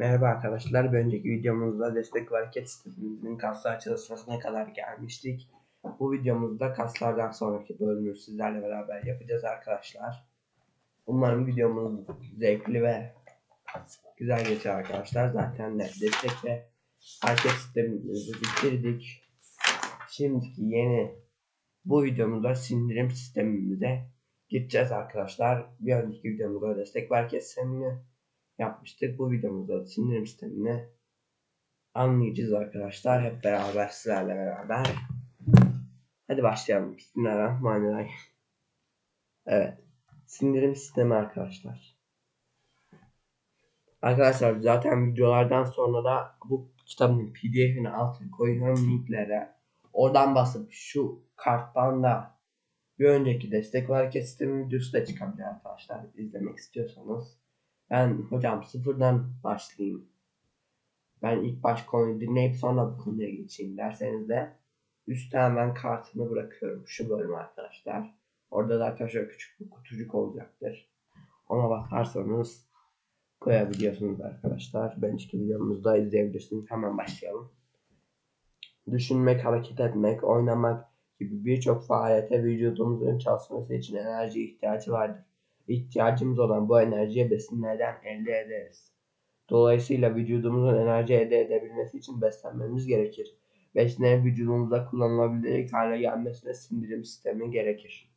Merhaba arkadaşlar. Bir önceki videomuzda destek ve hareket sistemimizin kaslar çalışmasına kadar gelmiştik. Bu videomuzda kaslardan sonraki bölümü sizlerle beraber yapacağız arkadaşlar. Umarım videomuz zevkli ve güzel geçer arkadaşlar. Zaten de destek ve hareket sistemimizi bitirdik. Şimdiki yeni bu videomuzda sindirim sistemimize gideceğiz arkadaşlar. Bir önceki videomuzda destek ve hareket sistemini yapmıştık. Bu videomuzda sindirim sistemini anlayacağız arkadaşlar. Hep beraber sizlerle beraber. Hadi başlayalım. Bismillahirrahmanirrahim. Evet. Sindirim sistemi arkadaşlar. Arkadaşlar zaten videolardan sonra da bu kitabın pdf'ini altına koyuyorum linklere. Oradan basıp şu karttan da bir önceki destek ve hareket videosu da çıkabilir arkadaşlar. izlemek istiyorsanız. Ben hocam sıfırdan başlayayım. Ben ilk baş konuyu dinleyip sonra bu konuya geçeyim derseniz de üstte hemen kartını bırakıyorum. Şu bölüm arkadaşlar. Orada zaten şöyle küçük bir kutucuk olacaktır. Ona bakarsanız koyabiliyorsunuz arkadaşlar. Ben iki videomuzda izleyebilirsiniz. Hemen başlayalım. Düşünmek, hareket etmek, oynamak gibi birçok faaliyete vücudumuzun çalışması için enerji ihtiyacı vardır ihtiyacımız olan bu enerjiyi besinlerden elde ederiz. Dolayısıyla vücudumuzun enerji elde edebilmesi için beslenmemiz gerekir. Besinlerin vücudumuzda kullanılabilir hale gelmesine sindirim sistemi gerekir.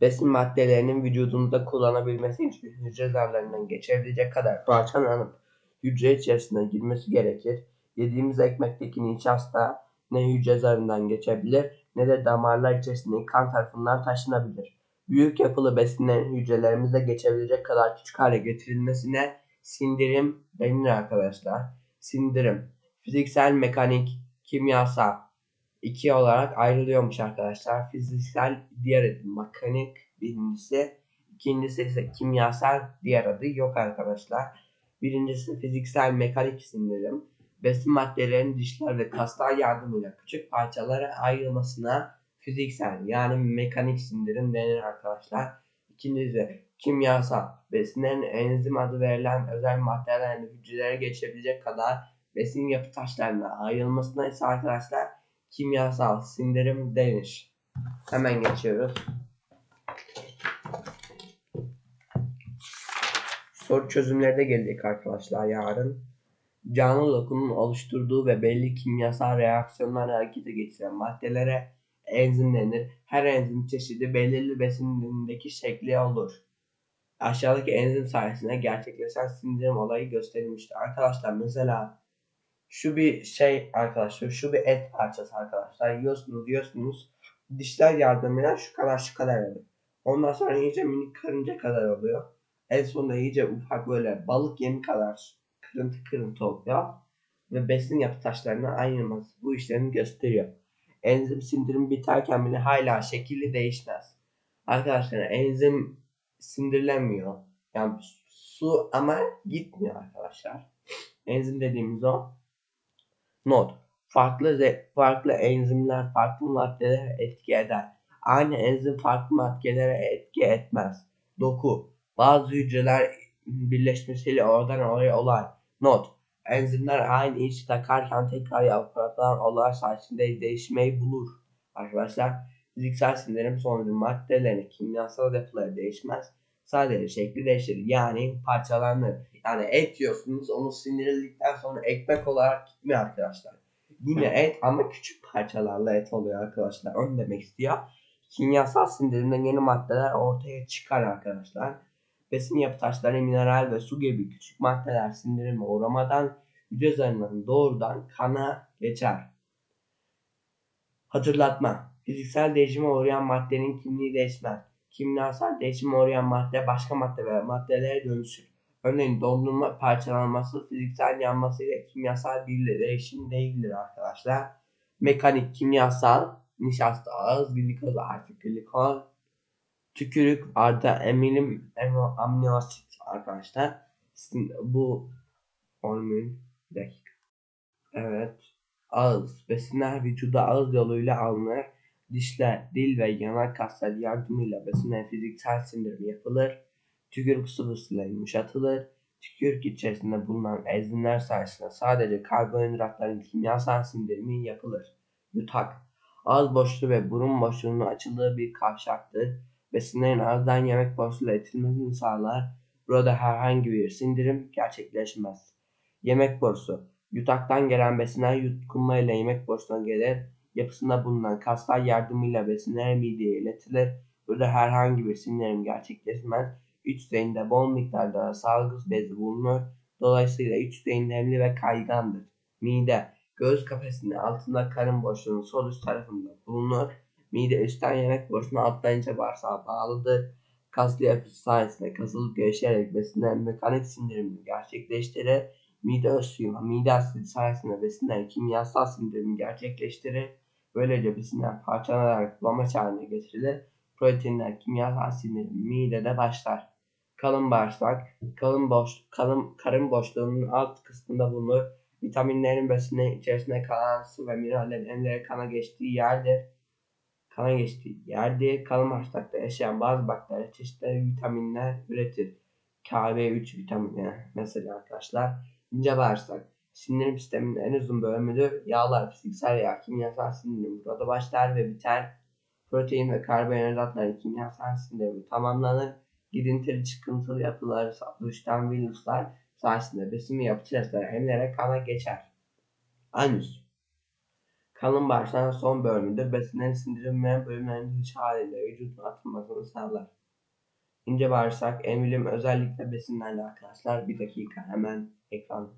Besin maddelerinin vücudumuzda kullanabilmesi için hücre zarlarından geçebilecek kadar parçalanıp hücre içerisine girmesi gerekir. Yediğimiz ekmekteki nişasta ne hücre zarından geçebilir ne de damarlar içerisindeki kan tarafından taşınabilir büyük yapılı besinlerin hücrelerimizde geçebilecek kadar küçük hale getirilmesine sindirim denir arkadaşlar. Sindirim fiziksel, mekanik, kimyasal iki olarak ayrılıyormuş arkadaşlar. Fiziksel diğer adı mekanik birincisi. İkincisi ise kimyasal diğer adı yok arkadaşlar. Birincisi fiziksel mekanik sindirim. Besin maddelerin dişler ve kaslar yardımıyla küçük parçalara ayrılmasına fiziksel yani mekanik sindirim denir arkadaşlar. İkincisi kimyasal besinlerin enzim adı verilen özel maddelerle hücrelere geçebilecek kadar besin yapı taşlarına ayrılmasına ise arkadaşlar kimyasal sindirim denir. Hemen geçiyoruz. Soru çözümleri de gelecek arkadaşlar yarın. Canlı dokunun oluşturduğu ve belli kimyasal reaksiyonlar harekete geçiren maddelere enzim denir. Her enzim çeşidi belirli besinindeki şekli olur. Aşağıdaki enzim sayesinde gerçekleşen sindirim olayı gösterilmiştir. Arkadaşlar mesela şu bir şey arkadaşlar şu bir et parçası arkadaşlar yiyorsunuz yiyorsunuz dişler yardımıyla şu kadar şu kadar oluyor. Ondan sonra iyice minik karınca kadar oluyor. En sonunda iyice ufak böyle balık yemi kadar kırıntı kırıntı oluyor. Ve besin yapı taşlarına ayırması bu işlerini gösteriyor enzim sindirim biterken bile hala şekilli değişmez. Arkadaşlar enzim sindirilemiyor. Yani su ama gitmiyor arkadaşlar. Enzim dediğimiz o. Not. Farklı farklı enzimler farklı maddelere etki eder. Aynı enzim farklı maddelere etki etmez. Doku. Bazı hücreler birleşmesiyle oradan oraya olay. Not enzimler aynı iş takarken tekrar yapılan olay sayesinde değişmeyi bulur. Arkadaşlar fiziksel sindirim sonucu maddelerin kimyasal yapıları değişmez. Sadece şekli değişir. Yani parçalanır. Yani et yiyorsunuz onu sindirildikten sonra ekmek olarak gitmiyor arkadaşlar. Yine et ama küçük parçalarla et oluyor arkadaşlar. Onu demek istiyor. Kimyasal sindirimde yeni maddeler ortaya çıkar arkadaşlar besin yapı taşları, mineral ve su gibi küçük maddeler sindirime uğramadan hücre zarından doğrudan kana geçer. Hatırlatma. Fiziksel değişime uğrayan maddenin kimliği değişmez. Kimyasal değişime uğrayan madde başka madde veya maddelere dönüşür. Örneğin dondurma parçalanması fiziksel yanması ile kimyasal bir değişim değildir arkadaşlar. Mekanik, kimyasal, nişasta, ağız, glikoz, artık glikoz, tükürük artı emilim amino arkadaşlar. Bu hormon dakika. Evet. Ağız. Besinler vücuda ağız yoluyla alınır. Dişler, dil ve yanak kaslar yardımıyla besinler fiziksel sindirim yapılır. Tükürük sıvısıyla yumuşatılır. tükürük içerisinde bulunan enzimler sayesinde sadece karbonhidratların kimyasal sindirimi yapılır. Yutak Ağız boşluğu ve burun boşluğunun açıldığı bir kavşaktır. Besinlerin ağızdan yemek borusuyla itilmesini sağlar. Burada herhangi bir sindirim gerçekleşmez. Yemek borusu Yutaktan gelen besinler yutkunma ile yemek borusuna gelir. Yapısında bulunan kaslar yardımıyla besinler mideye iletilir. Burada herhangi bir sindirim gerçekleşmez. İç yüzeyinde bol miktarda salgı bezi bulunur. Dolayısıyla iç yüzeyi nemli ve kaygandır. Mide Göğüs kafesinin altında karın boşluğunun sol üst tarafında bulunur. Mide üstten yemek borusuna alttan ince bağırsağa bağlıdır. Kaslı yapısı sayesinde kasılıp gevşeyerek besinlerin mekanik sindirimini gerçekleştirir. Mide öz suyu mide asidi sayesinde besinlerin kimyasal sindirimini gerçekleştirir. Böylece besinler parçalanarak bulamaç haline getirilir. Proteinler kimyasal sindirimi midede başlar. Kalın bağırsak, kalın boş, kalın, karın boşluğunun alt kısmında bulunur Vitaminlerin besinlerin içerisinde kalan su ve minerallerin emlerek kana geçtiği yerdir. Kana geçtiği yerdir. Kalın bağırsakta yaşayan bazı bakteri çeşitleri vitaminler üretir. KB3 vitamini mesela arkadaşlar. İnce bağırsak. Sindirim sisteminin en uzun bölümüdür. Yağlar, fiziksel veya kimyasal sindirim burada başlar ve biter. Protein ve karbonhidratların kimyasal sindirimi tamamlanır. Gidintili çıkıntılı yapıları oluşturan virüsler sayesinde besin ve yapı emilerek kana geçer. Anüs Kalın bağırsağın son bölümüdür. Besinlerin sindirilmeyen bölümlerin dış haliyle vücudun atılmasını sağlar. İnce bağırsak emilim özellikle besinlerle arkadaşlar. Bir dakika hemen ekran